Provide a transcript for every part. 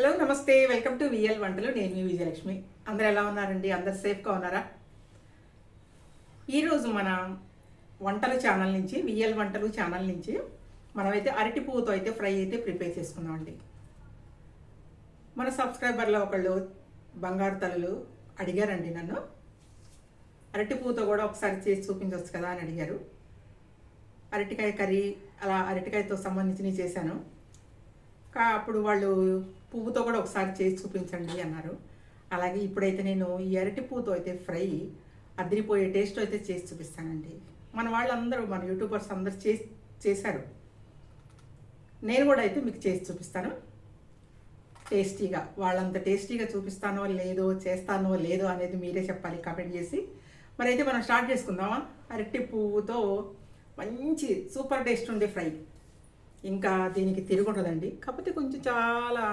Hello నమస్తే. Welcome to VL వంటలు. నేను మీ విజయలక్ష్మి. అందరు ఎలా ఉన్నారండి? అందరు సేఫ్గా ఉన్నారా? ఈరోజు మన వంటలు ఛానల్ నుంచి విఎల్ వంటలు ఛానల్ నుంచి మనమైతే అరటి పువ్వుతో అయితే ఫ్రై అయితే ప్రిపేర్ చేసుకున్నామండి మన సబ్స్క్రైబర్లో ఒకళ్ళు బంగారు తలలు అడిగారండి నన్ను. అరటి పువ్వుతో కూడా ఒకసారి చేసి చూపించవచ్చు కదా అని అడిగారు. అరటికాయ కర్రీ అలా అరటికాయతో సంబంధించినవి చేశాను. కా అప్పుడు వాళ్ళు పువ్వుతో కూడా ఒకసారి చేసి చూపించండి అన్నారు. అలాగే ఇప్పుడైతే నేను ఈ అరటి పువ్వుతో అయితే ఫ్రై అదిరిపోయే టేస్ట్ అయితే చేసి చూపిస్తానండి. మన వాళ్ళందరూ మన యూట్యూబర్స్ అందరూ చేసి చేశారు. నేను కూడా అయితే మీకు చేసి చూపిస్తాను. టేస్టీగా వాళ్ళంత టేస్టీగా చూపిస్తానో లేదో చేస్తానో లేదో అనేది మీరే చెప్పాలి కమెంట్ చేసి. మరైతే మనం స్టార్ట్ చేసుకుందామా? అరటి పువ్వుతో మంచి సూపర్ టేస్ట్ ఉండే ఫ్రై. ఇంకా దీనికి తిరుగుంటుందండి కాకపోతే కొంచెం చాలా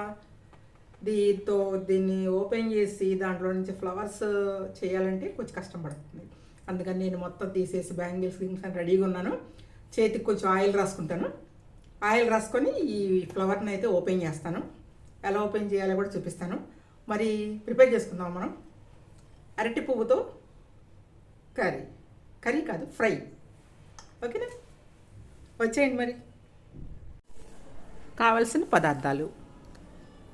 దీంతో దీన్ని ఓపెన్ చేసి దాంట్లో నుంచి ఫ్లవర్స్ చేయాలంటే కొంచెం కష్టం పడుతుంది అందుకని నేను మొత్తం తీసేసి బ్యాంగిల్స్ గింగ్స్ అని రెడీగా ఉన్నాను. చేతికి కొంచెం ఆయిల్ రాసుకుంటాను. ఆయిల్ రాసుకొని ఈ ఫ్లవర్ని అయితే ఓపెన్ చేస్తాను. ఎలా ఓపెన్ చేయాలో కూడా చూపిస్తాను. మరి ప్రిపేర్ చేసుకుందాం మనం. అరటి పువ్వుతో కర్రీ. కర్రీ కాదు ఫ్రై. ఓకేనా? వచ్చేయండి మరి. కావలసిన పదార్థాలు.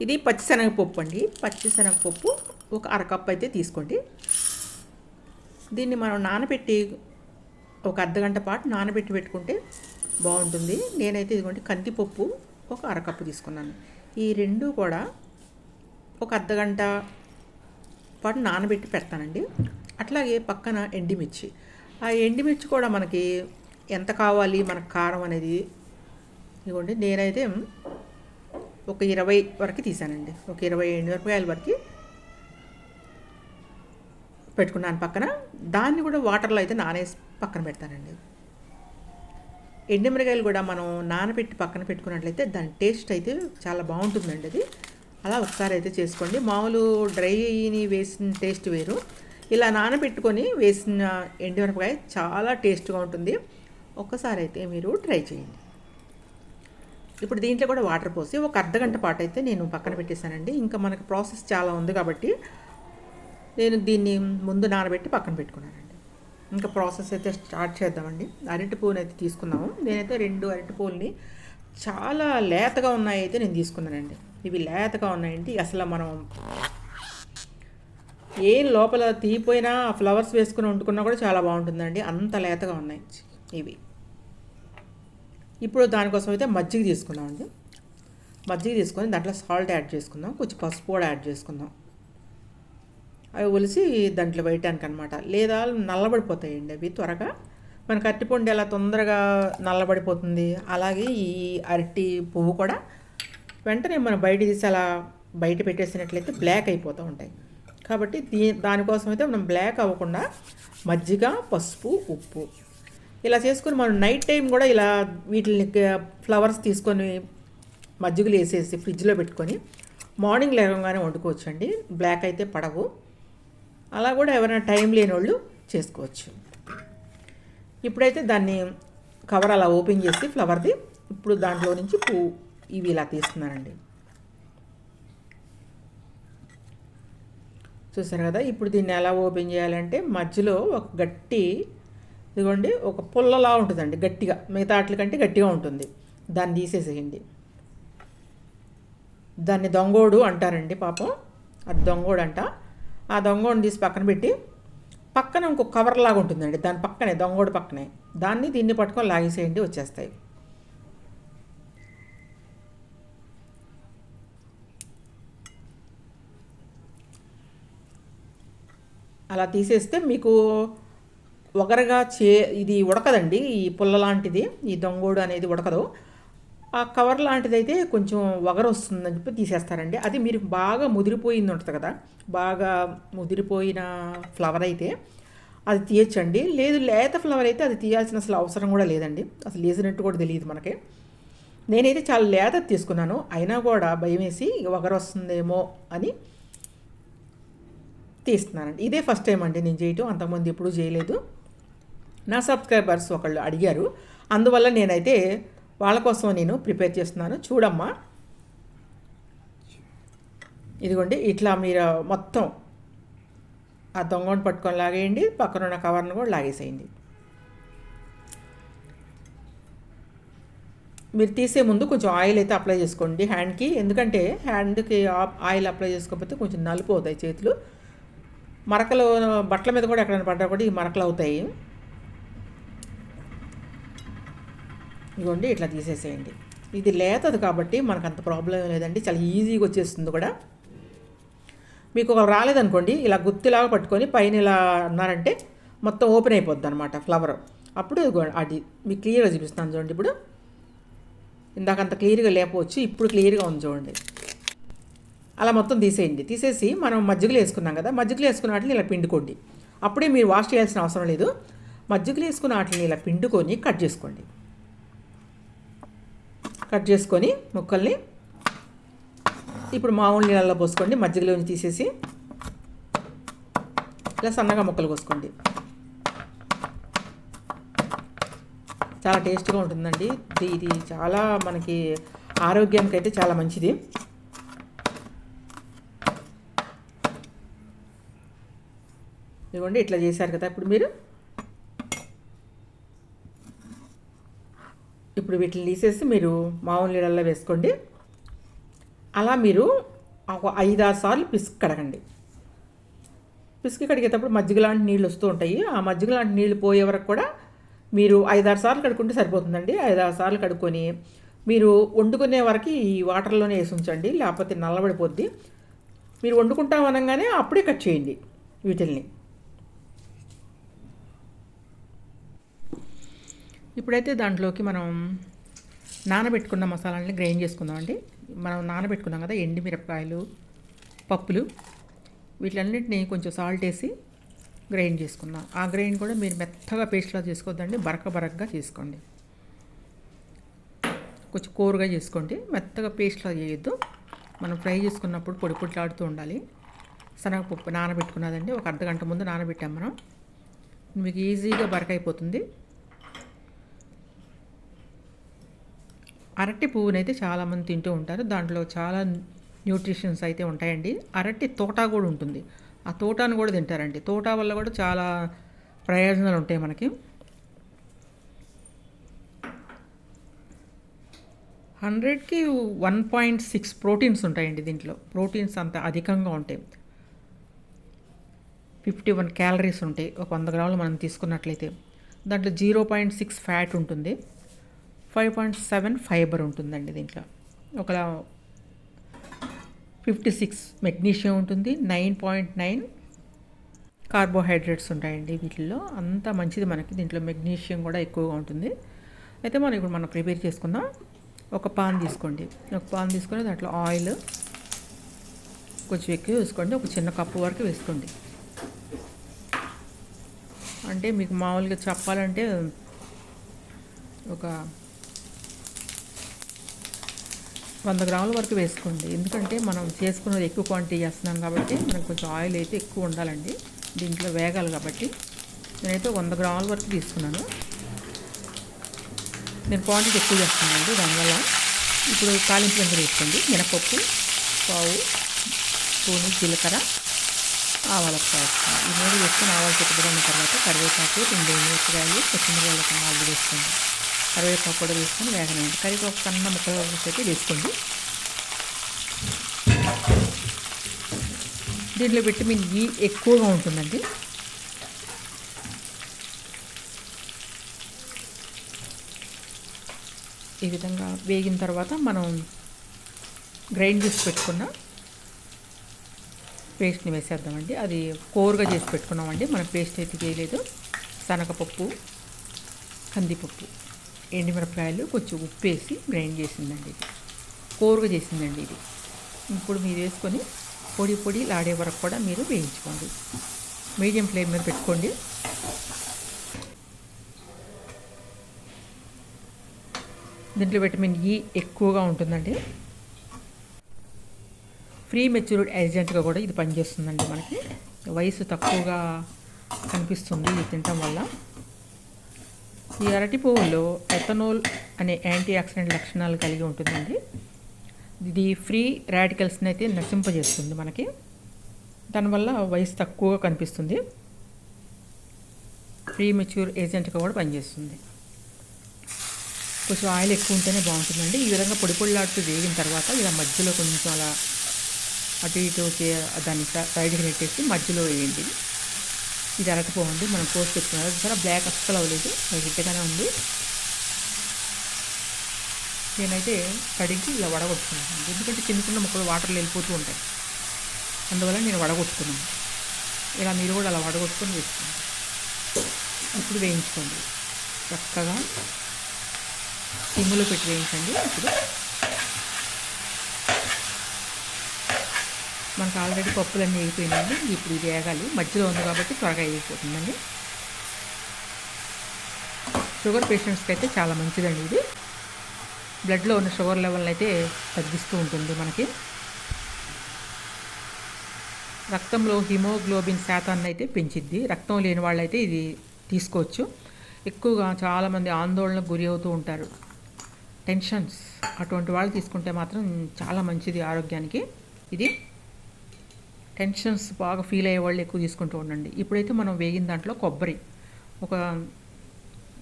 ఇది పచ్చిశనగపప్పు అండి. పచ్చిశనగపప్పు ఒక అరకప్పు అయితే తీసుకోండి. దీన్ని మనం నానబెట్టి ఒక అర్ధగంట పాటు నానబెట్టి పెట్టుకుంటే బాగుంటుంది. నేనైతే ఇదిగోండి కందిపప్పు ఒక అరకప్పు తీసుకున్నాను. ఈ రెండు కూడా ఒక అర్ధగంట పాటు నానబెట్టి పెడతానండి. అట్లాగే పక్కన ఎండిమిర్చి. ఆ ఎండిమిర్చి కూడా మనకి ఎంత కావాలి? మనకు కారం అనేది ఇదిగోండి నేనైతే ఒక ఇరవై వరకు తీసానండి ఒక ఇరవై ఎండుమిరపకాయల వరకు పెట్టుకున్నాను పక్కన. దాన్ని కూడా వాటర్లో అయితే నానేసి పక్కన పెడతానండి. ఎండుమిరకాయలు కూడా మనం నానబెట్టి పక్కన పెట్టుకున్నట్లయితే దాని టేస్ట్ అయితే చాలా బాగుంటుందండి అది. అలా ఒకసారి అయితే చేసుకోండి. మామూలు డ్రైని వేసిన టేస్ట్ వేరు. ఇలా నానబెట్టుకొని వేసిన ఎండుమిరపకాయ చాలా టేస్ట్గా ఉంటుంది. ఒకసారి అయితే మీరు ట్రై చేయండి. ఇప్పుడు దీంట్లో కూడా వాటర్ పోసి ఒక అర్ధ గంట పాటు అయితే నేను పక్కన పెట్టేశానండి. ఇంకా మనకు ప్రాసెస్ చాలా ఉంది కాబట్టి నేను దీన్ని ముందు నానబెట్టి పక్కన పెట్టుకున్నానండి. ఇంకా ప్రాసెస్ అయితే స్టార్ట్ చేద్దామండి. అరటి పువ్వుని అయితే తీసుకుందాము. నేనైతే రెండు అరటి పువ్వుల్ని చాలా లేతగా ఉన్నాయి అయితే నేను తీసుకున్నానండి. ఇవి లేతగా ఉన్నాయండి. అసలు మనం ఏం లోపల తీపోయినా ఫ్లవర్స్ వేసుకుని వండుకున్నా కూడా చాలా బాగుంటుందండి. అంత లేతగా ఉన్నాయి ఇవి. ఇప్పుడు దానికోసం అయితే మజ్జిగ తీసుకున్నామండి. మజ్జిగ తీసుకొని దాంట్లో సాల్ట్ యాడ్ చేసుకుందాం కొంచెం పసుపు కూడా యాడ్ చేసుకుందాం. అవి ఒలిసి దాంట్లో వేయటానికి అనమాట లేదా నల్లబడిపోతాయండి అవి త్వరగా. మనకు అరటిపండు ఎలా తొందరగా నల్లబడిపోతుంది అలాగే ఈ అరటి పువ్వు కూడా వెంటనే మనం బయట తీసి అలా బయట పెట్టేసినట్లయితే బ్లాక్ అయిపోతూ ఉంటాయి. కాబట్టి దీ దానికోసం అయితే మనం బ్లాక్ అవ్వకుండా మజ్జిగ పసుపు ఉప్పు ఇలా చేసుకుని మనం నైట్ టైం కూడా ఇలా వీటిని ఫ్లవర్స్ తీసుకొని మజ్జిగలు వేసేసి ఫ్రిడ్జ్లో పెట్టుకొని మార్నింగ్ లేవగానే వండుకోవచ్చు అండి బ్లాక్ అయితే పడవు. అలా కూడా ఎవరైనా టైం లేని వాళ్ళు చేసుకోవచ్చు. ఇప్పుడైతే దాన్ని కవర్ అలా ఓపెన్ చేసి ఫ్లవర్ది ఇప్పుడు దాంట్లో నుంచి పువ్వు ఇవి ఇలా తీస్తున్నానండి చూసారు కదా? ఇప్పుడు దీన్ని ఎలా ఓపెన్ చేయాలంటే మధ్యలో ఒక గట్టి ఇదిగోండి ఒక పుల్లలా ఉంటుందండి గట్టిగా. మిగతా వాటి కంటే గట్టిగా ఉంటుంది. దాన్ని తీసేసేయండి. దాన్ని దొంగోడు అంటారండి పాపం. అది దొంగోడు అంట ఆ దొంగోడిని తీసి పక్కన పెట్టి పక్కన ఇంకో కవర్ లాగా ఉంటుందండి. దాని పక్కనే దొంగోడు పక్కనే. దాన్ని దీన్ని పట్టుకొని లాగేసేయండి వచ్చేస్తాయి. అలా తీసేస్తే మీకు ఒగరగా చే ఇది ఉడకదండి. ఈ పుల్ల లాంటిది ఈ దొంగోడు అనేది ఉడకదు. ఆ కవర్ లాంటిది అయితే కొంచెం వగర వస్తుందని చెప్పి తీసేస్తారండి. అది మీరు బాగా ముదిరిపోయింది ఉంటుంది కదా. బాగా ముదిరిపోయిన ఫ్లవర్ అయితే అది తీయచ్చండి. లేదు లేత ఫ్లవర్ అయితే అది తీయాల్సిన అసలు అవసరం కూడా లేదండి. అసలు లేసినట్టు కూడా తెలియదు మనకి. నేనైతే చాలా లేత తీసుకున్నాను. అయినా కూడా భయం వేసి వగర వస్తుందేమో అని తీస్తున్నానండి. ఇదే ఫస్ట్ టైం అండి నేను చేయటం. అంతకుముందు ఎప్పుడూ చేయలేదు. నా సబ్స్క్రైబర్స్ ఒకళ్ళు అడిగారు. అందువల్ల నేనైతే వాళ్ళ కోసం నేను ప్రిపేర్ చేస్తున్నాను. చూడమ్మా. ఇదిగోండి ఇట్లా మీరు మొత్తం ఆ దొంగను పట్టుకొని లాగేయండి. పక్కనున్న కవర్ను కూడా లాగేసేయండి. మీరు తీసే ముందు కొంచెం ఆయిల్ అయితే అప్లై చేసుకోండి. హ్యాండ్కి ఎందుకంటే హ్యాండ్కి ఆయిల్ అప్లై చేసుకోకపోతే కొంచెం నలుపు అవుతాయి చేతులు. మరకలు బట్టల మీద కూడా ఎక్కడైనా పడ్డా కూడా ఈ మరకలు అవుతాయి. ఇగోండి ఇట్లా తీసేసేయండి. ఇది లేతది కాబట్టి మనకు అంత ప్రాబ్లం లేదండి. చాలా ఈజీగా వచ్చేస్తుంది కూడా. మీకు ఒక రాలేదనుకోండి ఇలా గుత్తిలాగా పట్టుకొని పైన ఇలా అన్నారంటే మొత్తం ఓపెన్ అయిపోద్ది అనమాట ఫ్లవర్ అప్పుడు అది మీకు క్లియర్గా చూపిస్తాను చూడండి ఇప్పుడు. ఇందాక అంత క్లియర్గా లేకపోవచ్చు ఇప్పుడు క్లియర్గా ఉంది చూడండి. అలా మొత్తం తీసేయండి. తీసేసి మనం మజ్జిగలు వేసుకున్నాం కదా మజ్జిగలు వేసుకున్న వాటిని ఇలా పిండుకోండి. అప్పుడే మీరు వాష్ చేయాల్సిన అవసరం లేదు. మజ్జిగలు వేసుకున్న వాటిని ఇలా పిండుకొని కట్ చేసుకోండి. కట్ చేసుకొని ముక్కల్ని ఇప్పుడు మామూలు నీళ్ళల్లో పోసుకోండి మజ్జిగలోని తీసేసి ఇలా సన్నగా ముక్కలు కోసుకోండి. చాలా టేస్ట్గా ఉంటుందండి. ఇది ఇది చాలా మనకి ఆరోగ్యానికి అయితే చాలా మంచిది. ఇదిగోండి ఇట్లా చేశారు కదా. ఇప్పుడు మీరు ఇప్పుడు వీటిని తీసేసి మీరు మామూలు నీళ్ళల్లో వేసుకోండి. అలా మీరు ఒక ఐదారు సార్లు పిసుకు కడగండి. పిసుకు కడిగేటప్పుడు మజ్జిగ లాంటి నీళ్ళు వస్తూ ఉంటాయి. ఆ మజ్జిగ లాంటి నీళ్ళు పోయే వరకు కూడా మీరు ఐదారు సార్లు కడుక్కుంటే సరిపోతుందండి. ఐదారు సార్లు కడుక్కొని మీరు వండుకునే వరకు ఈ వాటర్లోనే వేసి ఉంచండి. లేకపోతే నల్లబడిపోద్ది. మీరు వండుకుంటాం అనగానే అప్పుడే కట్ చేయండి వీటిల్ని. ఇప్పుడైతే దాంట్లోకి మనం నానబెట్టుకున్న మసాలాలని గ్రైండ్ చేసుకుందామండి మనం నానబెట్టుకున్నాం కదా ఎండి మిరపకాయలు పప్పులు వీటిలన్నింటినీ కొంచెం సాల్ట్ వేసి గ్రైండ్ చేసుకున్నాం ఆ గ్రైండ్ కూడా మీరు మెత్తగా పేస్ట్లా చేసుకోవద్దండి. బరక బరకగా చేసుకోండి. కొంచెం కూరగా చేసుకోండి. మెత్తగా పేస్ట్లా చేయొద్దు. మనం ఫ్రై చేసుకున్నప్పుడు పొడి పొడిలాడుతూ ఉండాలి. శనగపప్పు నానబెట్టుకున్నదండి. ఒక అర్ధ గంట ముందు నానబెట్టాం మనం. మీకు ఈజీగా బరక అరటి పువ్వునైతే చాలామంది తింటూ ఉంటారు. దాంట్లో చాలా న్యూట్రిషన్స్ అయితే ఉంటాయండి. అరటి తోట కూడా ఉంటుంది. ఆ తోటను కూడా తింటారండి. తోట వల్ల కూడా చాలా ప్రయోజనాలు ఉంటాయి మనకి. హండ్రెడ్కి వన్ పాయింట్ సిక్స్ ప్రోటీన్స్ ఉంటాయండి దీంట్లో. ప్రోటీన్స్ అంత అధికంగా ఉంటాయి. ఫిఫ్టీ వన్ క్యాలరీస్ ఉంటాయి. ఒక వంద గ్రాములు మనం తీసుకున్నట్లయితే. దాంట్లో జీరో పాయింట్ సిక్స్ ఫ్యాట్ ఉంటుంది. ఫైవ్ పాయింట్ సెవెన్ ఫైబర్ ఉంటుందండి దీంట్లో. ఒక ఫిఫ్టీ సిక్స్ మెగ్నీషియం ఉంటుంది. నైన్ పాయింట్ నైన్ కార్బోహైడ్రేట్స్ ఉంటాయండి వీటిల్లో. అంత మంచిది మనకి. దీంట్లో మెగ్నీషియం కూడా ఎక్కువగా ఉంటుంది. అయితే మనం ఇప్పుడు మనం ప్రిపేర్ చేసుకుందాం. ఒక పాన్ తీసుకోండి. ఒక పాన్ తీసుకొని దాంట్లో ఆయిల్ కొంచెం ఎక్కువ వేసుకోండి. ఒక చిన్న కప్పు వరకు వేసుకోండి. అంటే మీకు మామూలుగా చెప్పాలంటే ఒక వంద గ్రాముల వరకు వేసుకోండి. ఎందుకంటే మనం చేసుకున్నది ఎక్కువ క్వాంటిటీ చేస్తున్నాం కాబట్టి మనకు కొంచెం ఆయిల్ అయితే ఎక్కువ ఉండాలండి. దీంట్లో వేగాలి కాబట్టి. నేనైతే వంద గ్రాముల వరకు తీసుకున్నాను. నేను క్వాంటిటీ ఎక్కువ చేస్తున్నానండి దానివల్ల. ఇప్పుడు కాలింపు గింజలు వేసుకోండి. మినపప్పు పావు స్పూను జీలకర్ర ఆవాల వేసుకోండి ఈ మూడు వేసుకొని ఆవాలు చెట్టుకున్న తర్వాత కరివేపాకు రెండు మిరపకాయలు పచ్చిమిరపకాయలు నాలుగు వేసుకోండి. కరివేపాకు కూడా వేసుకొని వేగనండి కరివేపాకు సన్న ముక్కలు అయితే వేసుకోండి. దీంట్లో విటమిన్ ఈ ఎక్కువగా ఉంటుందండి. ఈ విధంగా వేగిన తర్వాత మనం గ్రైండ్ చేసి పెట్టుకున్న పేస్ట్ని వేసేద్దామండి. అది కోరుగా చేసి పెట్టుకున్నామండి. మనం పేస్ట్ అయితే చేయలేదు. శనగపప్పు కందిపప్పు. ఎండుమిరపకాయలు కొంచెం ఉప్పు వేసి గ్రైండ్ చేసిందండి ఇది. కోరుగా చేసిందండి ఇది. ఇప్పుడు మీరు వేసుకొని పొడి పొడి లాడే వరకు కూడా మీరు వేయించుకోండి. మీడియం ఫ్లేమ్ మీద పెట్టుకోండి. దీంట్లో విటమిన్ ఈ ఎక్కువగా ఉంటుందండి. ఫ్రీ మెచ్యూర్డ్ ఏజెంట్గా కూడా ఇది పనిచేస్తుందండి మనకి. వయసు తక్కువగా కనిపిస్తుంది ఇది తినటం వల్ల. ఈ అరటి పువ్వులో ఎథనోల్ అనే యాంటీ ఆక్సిడెంట్ లక్షణాలు కలిగి ఉంటుందండి. ఇది ఫ్రీ రాడికల్స్ని అయితే నశింపజేస్తుంది మనకి. దానివల్ల వయసు తక్కువగా కనిపిస్తుంది. ప్రీ మెచ్యూర్ ఏజెంట్గా కూడా పనిచేస్తుంది. కొంచెం ఆయిల్ ఎక్కువ ఉంటేనే బాగుంటుందండి. ఈ విధంగా పొడి పొడిలాడుతూ వేగిన తర్వాత ఇలా మధ్యలో కొంచెం అలా అటు ఇటు దాన్ని సైడ్కి నెట్టేసి మధ్యలో వేయండి. ఇది అరటిపోవండి. మనం కోసి పెట్టుకున్నారు. చాలా బ్లాక్ అస్సలు అవ్వలేదు. గిట్టగానే ఉంది. నేనైతే కడిగి ఇలా వడగొట్టుకున్నాను. ఎందుకంటే చిన్న చిన్న ముక్కలు వాటర్లో వెళ్ళిపోతూ ఉంటాయి. అందువల్ల నేను వడగొట్టుకున్నాను. ఇలా మీరు కూడా అలా వడగొట్టుకొని వేసుకోండి. ఇప్పుడు వేయించుకోండి. చక్కగా సిమ్లో పెట్టి వేయించండి. ఇప్పుడు మనకు ఆల్రెడీ పప్పులన్నీ అయిపోయినాయండి ఇప్పుడు ఇది వేగాలి. మధ్యలో ఉంది కాబట్టి త్వరగా అయిపోతుందండి షుగర్ పేషెంట్స్కి అయితే చాలా మంచిదండి ఇది. బ్లడ్లో ఉన్న షుగర్ లెవెల్ని అయితే తగ్గిస్తూ ఉంటుంది మనకి. రక్తంలో హిమోగ్లోబిన్ శాతాన్ని అయితే పెంచిద్ది. రక్తం లేని వాళ్ళైతే ఇది తీసుకోవచ్చు. ఎక్కువగా చాలామంది ఆందోళనకు గురి అవుతూ ఉంటారు. టెన్షన్స్ అటువంటి వాళ్ళు తీసుకుంటే మాత్రం చాలా మంచిది ఆరోగ్యానికి. ఇది టెన్షన్స్ బాగా ఫీల్ అయ్యే వాళ్ళు ఎక్కువ తీసుకుంటూ ఉండండి. ఇప్పుడైతే మనం వేగిన దాంట్లో కొబ్బరి ఒక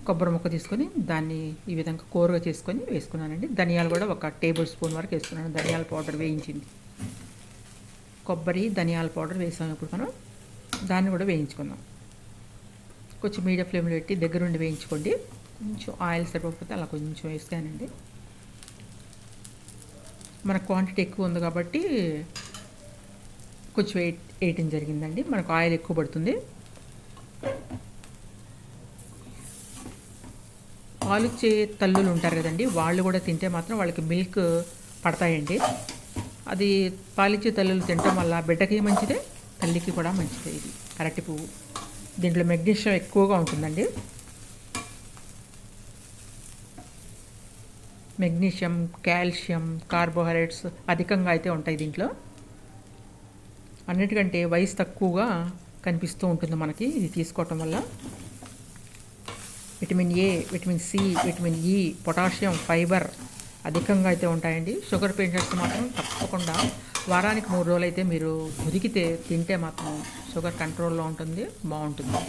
కొబ్బరి ముక్క తీసుకొని దాన్ని ఈ విధంగా కూరగా చేసుకొని వేసుకున్నానండి. ధనియాలు కూడా ఒక టేబుల్ స్పూన్ వరకు వేసుకున్నాను. ధనియాల పౌడర్ వేయించింది. కొబ్బరి ధనియాల పౌడర్ వేసాం ఇప్పుడు మనం దాన్ని కూడా వేయించుకుందాం. కొంచెం మీడియం ఫ్లేమ్లో పెట్టి దగ్గరుండి వేయించుకోండి. కొంచెం ఆయిల్ సరిపోకపోతే అలా కొంచెం వేసుకోనండి మన క్వాంటిటీ ఎక్కువ ఉంది కాబట్టి కొంచెం వేయట్ వేయటం జరిగిందండి. మనకు ఆయిల్ ఎక్కువ పడుతుంది. పాలిచ్చే తల్లులు ఉంటారు కదండి వాళ్ళు కూడా తింటే మాత్రం వాళ్ళకి మిల్క్ పడతాయండి. అది పాలిచ్చే తల్లులు తినటం వల్ల బిడ్డకి మంచిదే తల్లికి కూడా మంచిదే ఇది. అరటి పువ్వు. దీంట్లో మెగ్నీషియం ఎక్కువగా ఉంటుందండి. మెగ్నీషియం కాల్షియం కార్బోహైడ్రేట్స్ అధికంగా అయితే ఉంటాయి దీంట్లో. అన్నిటికంటే వయసు తక్కువగా కనిపిస్తూ ఉంటుంది మనకి. ఇది తీసుకోవటం వల్ల vitamin A vitamin C vitamin E potassium fibre అధికంగా అయితే ఉంటాయండి. షుగర్ పేషెంట్స్ మాత్రం తప్పకుండా వారానికి మూడు రోజులు అయితే మీరు ఉదికితే తింటే మాత్రం షుగర్ కంట్రోల్లో ఉంటుంది బాగుంటుంది.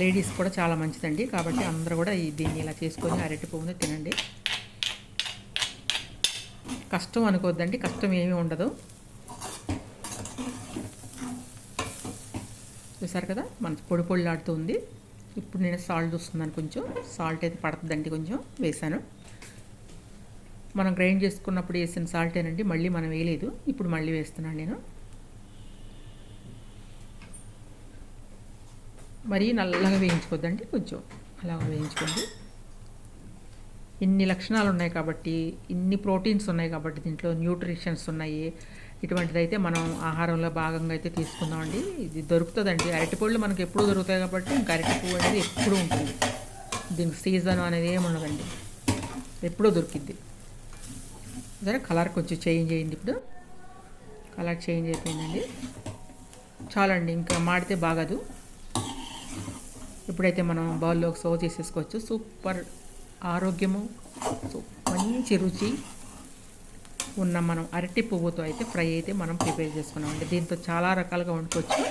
లేడీస్ కూడా చాలా మంచిదండి. కాబట్టి అందరూ కూడా ఈ దీన్ని ఇలా చేసుకొని అరటి పువ్వుని తినండి. కష్టం అనుకోవద్దండి కష్టం ఏమీ ఉండదు. చూసారు కదా? మన పొడి పొడిలాడుతూ ఉంది ఇప్పుడు నేను సాల్ట్ చూస్తున్నాను కొంచెం. సాల్ట్ అయితే పడుతుందండి కొంచెం. వేసాను మనం గ్రైండ్ చేసుకున్నప్పుడు వేసిన సాల్ట్ ఏనండి మళ్ళీ మనం వేయలేదు. ఇప్పుడు మళ్ళీ వేస్తున్నాను నేను. మరీ నల్లగా వేయించుకోద్దండి కొంచెం. అలా వేయించుకోండి. ఇన్ని లక్షణాలు ఉన్నాయి కాబట్టి ఇన్ని ప్రోటీన్స్ ఉన్నాయి కాబట్టి దీంట్లో న్యూట్రిషన్స్ ఉన్నాయి. ఇటువంటిది అయితే మనం ఆహారంలో భాగంగా అయితే తీసుకుందామండి. ఇది దొరుకుతుందండి. అరటిపళ్ళు మనకి ఎప్పుడూ దొరుకుతాయి కాబట్టి ఇంకా అరటి పువ్వు అనేది ఎప్పుడూ ఉంటుంది. దీనికి సీజన్ అనేది ఏమి ఉండదండి ఎప్పుడూ దొరికిద్ది. సరే కలర్ కొంచెం చేంజ్ అయింది ఇప్పుడు. కలర్ చేంజ్ అయిపోయిందండి. చాలండి ఇంకా మాడితే బాగదు. ఇప్పుడైతే మనం బౌల్లో సర్వ్ చేసేసుకోవచ్చు. సూపర్ ఆరోగ్యము మంచి రుచి. ఉన్న మనం అరటి పువ్వుతో అయితే ఫ్రై అయితే మనం ప్రిపేర్ చేసుకున్నామండి. దీంతో చాలా రకాలుగా వండుకోవచ్చు.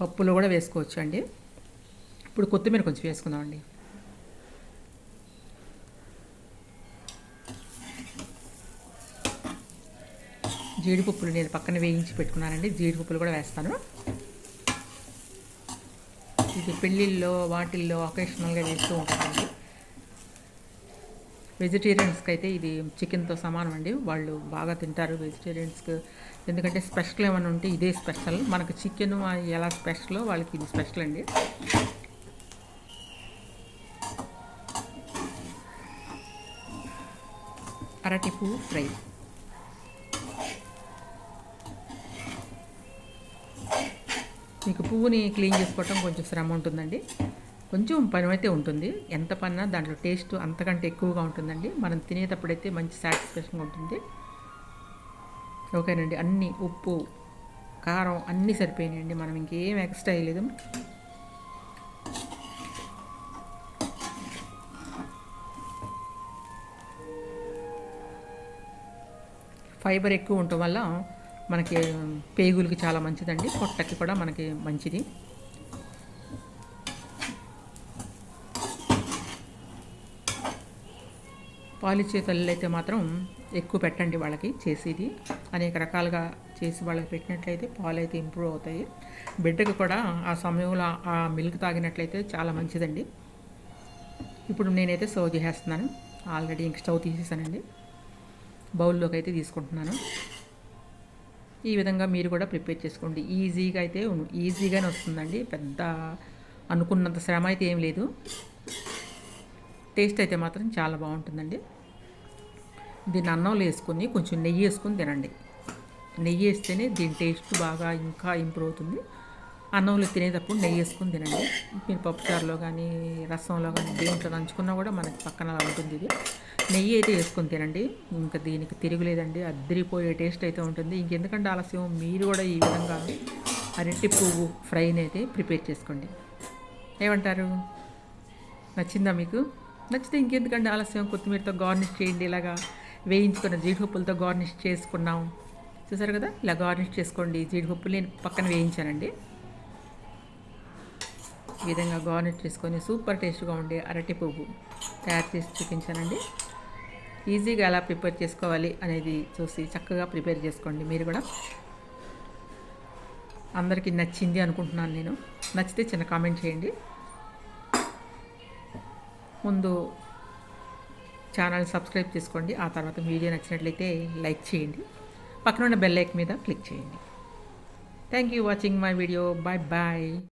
పప్పులో కూడా వేసుకోవచ్చు అండి. ఇప్పుడు కొత్తిమీర కొంచెం వేసుకుందామండి. జీడిపప్పులు నేను పక్కన వేయించి పెట్టుకున్నానండి. జీడిపప్పులు కూడా వేస్తాను. ఇది పెళ్ళిళ్ళలో వాటిల్లో అకేషనల్గా వేస్తూ ఉంటానండి. వెజిటేరియన్స్కి అయితే ఇది చికెన్తో సమానం అండి వాళ్ళు బాగా తింటారు వెజిటేరియన్స్కి. ఎందుకంటే స్పెషల్ ఏమైనా ఉంటే ఇదే స్పెషల్. మనకు చికెన్ ఎలా స్పెషలో వాళ్ళకి ఇది స్పెషల్ అండి. అరటి పువ్వు ఫ్రై. మీకు పువ్వుని క్లీన్ చేసుకోవటం కొంచెం శ్రమ ఉంటుందండి. కొంచెం పని అయితే ఉంటుంది. ఎంత పన్నా దాంట్లో టేస్ట్ అంతకంటే ఎక్కువగా ఉంటుందండి. మనం తినేటప్పుడైతే మంచి సాటిస్ఫాక్షన్గా ఉంటుంది. ఓకేనండి. అన్నీ ఉప్పు కారం అన్నీ సరిపోయినాయండి. మనం ఇంకేం ఎక్స్ట్రా వేయలేదు. ఫైబర్ ఎక్కువ ఉండటం వల్ల మనకి పేగులకి చాలా మంచిదండి. పొట్టకి కూడా మనకి మంచిది. పాలిచ్చే తల్లులు అయితే మాత్రం ఎక్కువ పెట్టండి వాళ్ళకి చేసేది. అనేక రకాలుగా చేసి వాళ్ళకి పెట్టినట్లయితే పాలు అయితే ఇంప్రూవ్ అవుతాయి. బిడ్డకు కూడా ఆ సమయంలో ఆ మిల్క్ తాగినట్లయితే చాలా మంచిదండి. ఇప్పుడు నేనైతే సర్వ్ చేసేస్తున్నాను. ఆల్రెడీ ఇంక స్టవ్ తీసేసానండి. బౌల్లోకి అయితే తీసుకుంటున్నాను. ఈ విధంగా మీరు కూడా ప్రిపేర్ చేసుకోండి. ఈజీగా అయితే ఈజీగానే వస్తుందండి. పెద్ద అనుకున్నంత శ్రమ అయితే ఏం లేదు. టేస్ట్ అయితే మాత్రం చాలా బాగుంటుందండి. దీన్ని అన్నంలో వేసుకొని కొంచెం నెయ్యి వేసుకొని తినండి. నెయ్యి వేస్తేనే దీని టేస్ట్ బాగా ఇంకా ఇంప్రూవ్ అవుతుంది. అన్నంలో తినేటప్పుడు నెయ్యి వేసుకొని తినండి. మీరు పప్పుచారులో కానీ రసంలో కానీ దేంట్లో నంచుకున్నా కూడా మనకి పక్కన అలా ఉంటుంది ఇది. నెయ్యి అయితే వేసుకొని తినండి. ఇంకా దీనికి తిరుగులేదండి. అద్దరిపోయే టేస్ట్ అయితే ఉంటుంది. ఇంకెందుకంటే ఆలస్యం? మీరు కూడా ఈ విధంగా అరటి పువ్వు ఫ్రైని అయితే ప్రిపేర్ చేసుకోండి. ఏమంటారు? నచ్చిందా మీకు? నచ్చితే ఇంకెందుకంటే ఆలస్యం? కొత్తిమీరతో గార్నిష్ చేయండి. ఇలాగా వేయించుకున్న జీడిపప్పులతో గార్నిష్ చేసుకున్నాం. చూసారు కదా? ఇలా గార్నిష్ చేసుకోండి. జీడిపప్పులు నేను పక్కన వేయించానండి. ఈ విధంగా గార్నిష్ చేసుకొని సూపర్ టేస్ట్గా ఉండే అరటి పువ్వు తయారు చేసి చూపించానండి. ఈజీగా ఎలా ప్రిపేర్ చేసుకోవాలి అనేది చూసి చక్కగా ప్రిపేర్ చేసుకోండి మీరు కూడా. అందరికీ నచ్చింది అనుకుంటున్నాను నేను. నచ్చితే చిన్న కామెంట్ చేయండి. ముందు ఛానల్ సబ్స్క్రైబ్ చేసుకోండి. ఆ తర్వాత వీడియో నచ్చినట్లయితే లైక్ చేయండి. పక్కన ఉన్న బెల్ లైక్ మీద క్లిక్ చేయండి. Thank you watching my video bye bye